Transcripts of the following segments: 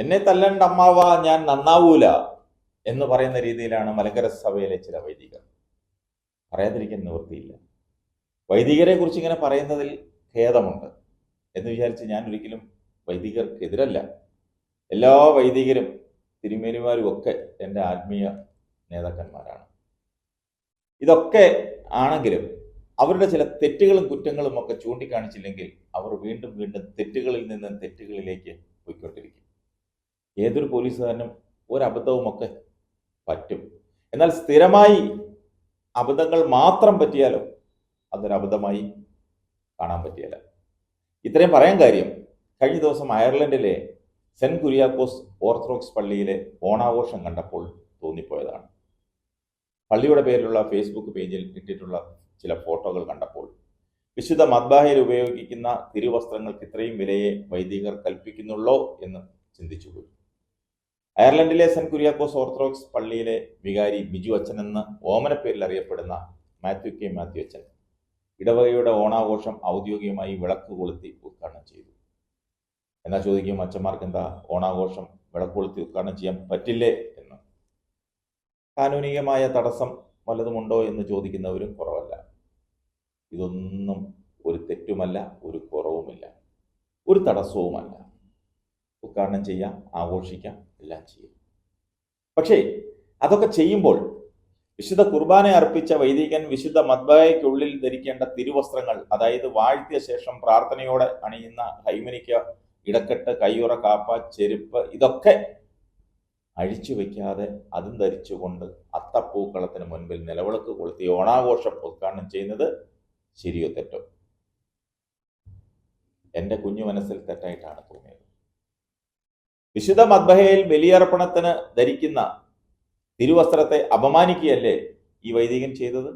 എന്നെ തല്ലണ്ട അമ്മാവ ഞാൻ നന്നാവൂല എന്ന് പറയുന്ന രീതിയിലാണ് മലങ്കര സഭയിലെ ചില വൈദികർ. പറയാതിരിക്കാൻ നിവൃത്തിയില്ല. വൈദികരെ കുറിച്ച് ഇങ്ങനെ പറയുന്നതിൽ ഖേദമുണ്ട് എന്ന് വിചാരിച്ച് ഞാൻ ഒരിക്കലും വൈദികർക്കെതിരല്ല. എല്ലാ വൈദികരും തിരുമേനിമാരും ഒക്കെ എന്റെ ആത്മീയ നേതാക്കന്മാരാണ്. ഇതൊക്കെ ആണെങ്കിലും അവരുടെ ചില തെറ്റുകളും കുറ്റങ്ങളും ഒക്കെ ചൂണ്ടിക്കാണിച്ചില്ലെങ്കിൽ അവർ വീണ്ടും വീണ്ടും തെറ്റുകളിൽ നിന്ന് തെറ്റുകളിലേക്ക് ഏതൊരു പോലീസുകാരനും ഒരബദ്ധവുമൊക്കെ പറ്റും. എന്നാൽ സ്ഥിരമായി അബദ്ധങ്ങൾ മാത്രം പറ്റിയാലോ അതൊരു അബദ്ധമായി കാണാൻ പറ്റിയല്ല ഇത്രയും പറയാൻ കാര്യം കഴിഞ്ഞ ദിവസം അയർലൻഡിലെ സെന്റ് കുര്യാക്കോസ് ഓർത്തഡോക്സ് പള്ളിയിലെ ഓണാഘോഷം കണ്ടപ്പോൾ തോന്നിപ്പോയതാണ്. പള്ളിയുടെ പേരിലുള്ള ഫേസ്ബുക്ക് പേജിൽ ഇട്ടിട്ടുള്ള ചില ഫോട്ടോകൾ കണ്ടപ്പോൾ വിശുദ്ധ മദ്ബാഹയിൽ ഉപയോഗിക്കുന്ന തിരുവസ്ത്രങ്ങൾക്ക് ഇത്രയും വിലയെ വൈദികർ കൽപ്പിക്കുന്നുള്ളോ എന്ന് ചിന്തിച്ചുപോയി. അയർലൻഡിലെ സെന്റ് കുര്യാക്കോസ് ഓർത്തഡോക്സ് പള്ളിയിലെ വികാരി ബിജു അച്ഛൻ എന്ന പേരിൽ അറിയപ്പെടുന്ന മാത്യു കെ മാത്യു അച്ഛൻ ഇടവകയുടെ ഓണാഘോഷം ഔദ്യോഗികമായി വിളക്ക് കൊളുത്തി ഉദ്ഘാടനം ചെയ്തു. എന്നാ ചോദിക്കും അച്ഛന്മാർക്ക് എന്താ ഓണാഘോഷം വിളക്ക് കൊളുത്തി ഉദ്ഘാടനം ചെയ്യാൻ പറ്റില്ലേ എന്ന്. കാനൂനികമായ തടസ്സം വല്ലതുമുണ്ടോ എന്ന് ചോദിക്കുന്നവരും കുറവല്ല. ഇതൊന്നും ഒരു തെറ്റുമല്ല ഒരു കുറവുമില്ല. ഒരു തടസ്സവുമല്ല. ഉദ്ഘാടനം ചെയ്യാം ആഘോഷിക്കാം എല്ലാം ചെയ്യും. പക്ഷേ അതൊക്കെ ചെയ്യുമ്പോൾ വിശുദ്ധ കുർബാന അർപ്പിച്ച വൈദികൻ വിശുദ്ധ മദ്ബായയ്ക്കുള്ളിൽ ധരിക്കേണ്ട തിരുവസ്ത്രങ്ങൾ അതായത് വാഴ്ത്തിയ ശേഷം പ്രാർത്ഥനയോടെ അണിയുന്ന ഹൈമനിക്ക ഇടക്കെട്ട് കയ്യുറ കാപ്പ ചെരുപ്പ് ഇതൊക്കെ അഴിച്ചു വയ്ക്കാതെ അതും ധരിച്ചുകൊണ്ട് അത്തപ്പൂക്കളത്തിന് മുൻപിൽ നിലവിളക്ക് കൊളുത്തി ഓണാഘോഷം ഉദ്ഘാടനം ചെയ്യുന്നത് ശരിയോ തെറ്റോ? എന്റെ കുഞ്ഞു മനസ്സിൽ തെറ്റായിട്ടാണ് തോന്നിയത്. വിശുദ്ധ മദ്ബഹയിൽ ബലിയർപ്പണത്തിന് ധരിക്കുന്ന തിരുവസ്ത്രത്തെ അപമാനിക്കുകയല്ലേ ഈ വൈദികൻ ചെയ്തത്?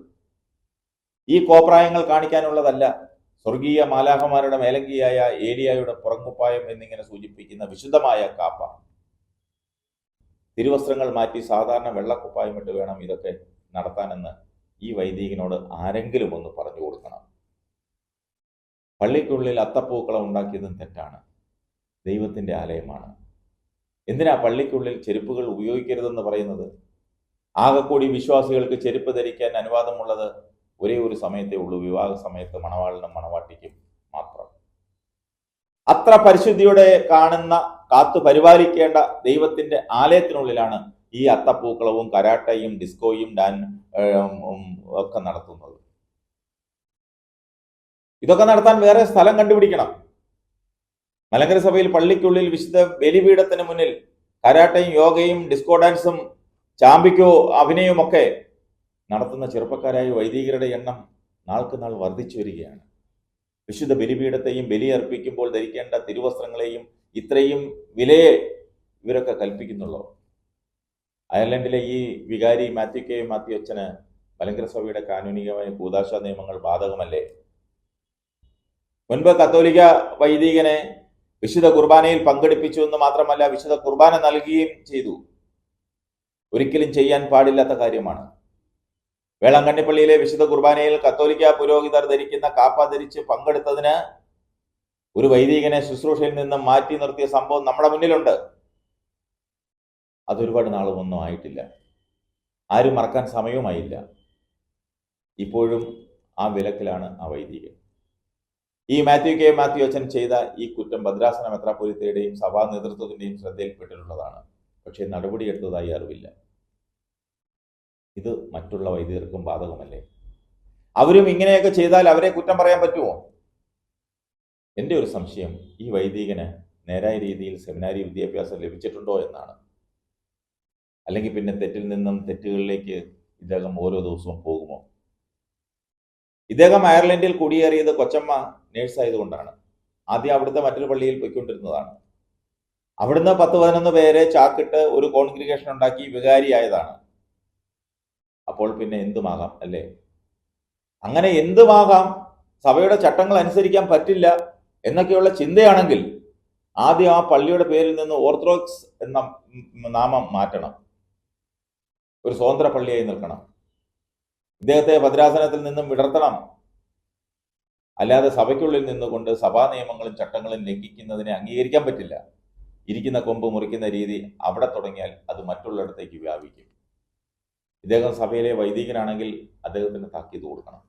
ഈ കോപ്രായങ്ങൾ കാണിക്കാനുള്ളതല്ല സ്വർഗീയ മാലാഹമാരുടെ മേലങ്കിയായ ഏലിയായുടെ പുറങ്ങുപ്പായം എന്നിങ്ങനെ സൂചിപ്പിക്കുന്ന വിശുദ്ധമായ കാപ്പ. തിരുവസ്ത്രങ്ങൾ മാറ്റി സാധാരണ വെള്ളക്കുപ്പായം ഇട്ട് വേണം ഇതൊക്കെ നടത്താനെന്ന് ഈ വൈദികനോട് ആരെങ്കിലും ഒന്ന് പറഞ്ഞു കൊടുക്കണം. പള്ളിക്കുള്ളിൽ അത്തപ്പൂക്കളം ഉണ്ടാക്കിയതും തെറ്റാണ്. ദൈവത്തിന്റെ ആലയമാണ്. എന്തിനാ പള്ളിക്കുള്ളിൽ ചെരുപ്പുകൾ ഉപയോഗിക്കരുതെന്ന് പറയുന്നത്? ആകെക്കൂടി വിശ്വാസികൾക്ക് ചെരുപ്പ് ധരിക്കാൻ അനുവാദമുള്ളത് ഒരേ ഒരു സമയത്തേ ഉള്ളൂ വിവാഹ സമയത്ത് മണവാളിനും മണവാട്ടിക്കും മാത്രം. അത്ര പരിശുദ്ധിയോടെ കാണുന്ന കാത്തു പരിപാലിക്കേണ്ട ദൈവത്തിന്റെ ആലയത്തിനുള്ളിലാണ് ഈ അത്തപ്പൂക്കളവും കരാട്ടയും ഡിസ്കോയും ഡാൻ ഒക്കെ നടത്തുന്നത്. ഇതൊക്കെ നടത്താൻ വേറെ സ്ഥലം കണ്ടുപിടിക്കണം. മലങ്കര സഭയിൽ പള്ളിക്കുള്ളിൽ വിശുദ്ധ ബലിപീഠത്തിന് മുന്നിൽ കരാട്ടയും യോഗയും ഡിസ്കോ ഡാൻസും ചാമ്പിക്കോ അഭിനയവും ഒക്കെ നടത്തുന്ന ചെറുപ്പക്കാരായ വൈദികരുടെ എണ്ണം നാൾക്ക് നാൾ വർദ്ധിച്ചു വരികയാണ്. വിശുദ്ധ ബലിപീഠത്തെയും ബലി അർപ്പിക്കുമ്പോൾ ധരിക്കേണ്ട തിരുവസ്ത്രങ്ങളെയും ഇത്രയും വിലയെ ഇവരൊക്കെ കൽപ്പിക്കുന്നുള്ളൂ. അയർലൻഡിലെ ഈ വികാരി മാത്യു കെ മാത്യു അച്ഛന് മലങ്കര സഭയുടെ കാനൂനികമായ കൂതാശ നിയമങ്ങൾ ബാധകമല്ലേ? മുൻപ് കത്തോലിക വൈദികനെ വിശുദ്ധ കുർബാനയിൽ പങ്കെടുപ്പിച്ചു എന്ന് മാത്രമല്ല വിശുദ്ധ കുർബാന നൽകുകയും ചെയ്തു. ഒരിക്കലും ചെയ്യാൻ പാടില്ലാത്ത കാര്യമാണ്. വേളാങ്കണ്ണിപ്പള്ളിയിലെ വിശുദ്ധ കുർബാനയിൽ കത്തോലിക്ക പുരോഹിതർ ധരിക്കുന്ന കാപ്പ ധരിച്ച് പങ്കെടുത്തതിന് ഒരു വൈദികനെ ശുശ്രൂഷയിൽ നിന്നും മാറ്റി നിർത്തിയ സംഭവം നമ്മുടെ മുന്നിലുണ്ട്. അതൊരുപാട് നാളുമൊന്നും ആയിട്ടില്ല. ആരും മറക്കാൻ സമയവുമായില്ല. ഇപ്പോഴും ആ വിലക്കിലാണ് ആ വൈദികൻ. ഈ മാത്യു കെ. മാത്യു അച്ഛൻ ചെയ്ത ഈ കുറ്റം ഭദ്രാസന മെത്രാപൊലിത്തയുടെയും സഭാ നേതൃത്വത്തിന്റെയും ശ്രദ്ധയിൽപ്പെട്ടിട്ടുള്ളതാണ്. പക്ഷേ നടപടിയെടുത്തതായി അറിവില്ല. ഇത് മറ്റുള്ള വൈദികർക്കും ബാധകമല്ലേ? അവരും ഇങ്ങനെയൊക്കെ ചെയ്താൽ അവരെ കുറ്റം പറയാൻ പറ്റുമോ? എന്റെ ഒരു സംശയം ഈ വൈദികന് നേരായ രീതിയിൽ സെമിനാരി വിദ്യാഭ്യാസം ലഭിച്ചിട്ടുണ്ടോ എന്നാണ്. അല്ലെങ്കിൽ പിന്നെ തെറ്റിൽ നിന്നും തെറ്റുകളിലേക്ക് ഇദ്ദേഹം ഓരോ ദിവസവും പോകുമോ? ഇദ്ദേഹം അയർലൻഡിൽ കുടിയേറിയത് കൊച്ചമ്മ നേഴ്സായതുകൊണ്ടാണ്. ആദ്യം അവിടുത്തെ മറ്റൊരു പള്ളിയിൽ പോയിക്കൊണ്ടിരുന്നതാണ്. അവിടുന്ന് പത്ത് പതിനൊന്ന് പേരെ ചാക്കിട്ട് ഒരു കോൺഗ്രിഗേഷൻ ഉണ്ടാക്കി വികാരിയായതാണ്. അപ്പോൾ പിന്നെ എന്തുമാകാം അല്ലേ? അങ്ങനെ എന്തുമാകാം? സഭയുടെ ചട്ടങ്ങൾ അനുസരിക്കാൻ പറ്റില്ല എന്നൊക്കെയുള്ള ചിന്തയാണെങ്കിൽ ആദ്യം ആ പള്ളിയുടെ പേരിൽ നിന്ന് ഓർത്തഡോക്സ് എന്ന നാമം മാറ്റണം. ഒരു സ്വതന്ത്ര പള്ളിയായി നിൽക്കണം. ഇദ്ദേഹത്തെ ഭദ്രാസനത്തിൽ നിന്നും വിടർത്തണം. അല്ലാതെ സഭയ്ക്കുള്ളിൽ നിന്നുകൊണ്ട് സഭാ നിയമങ്ങളും ചട്ടങ്ങളും ലംഘിക്കുന്നതിനെ അംഗീകരിക്കാൻ പറ്റില്ല. ഇരിക്കുന്ന കൊമ്പ് മുറിക്കുന്ന രീതി അവിടെ തുടങ്ങിയാൽ അത് മറ്റുള്ളിടത്തേക്ക് വ്യാപിക്കും. ഇദ്ദേഹം സഭയിലെ വൈദികനാണെങ്കിൽ അദ്ദേഹത്തിന് താക്കീത് കൊടുക്കണം.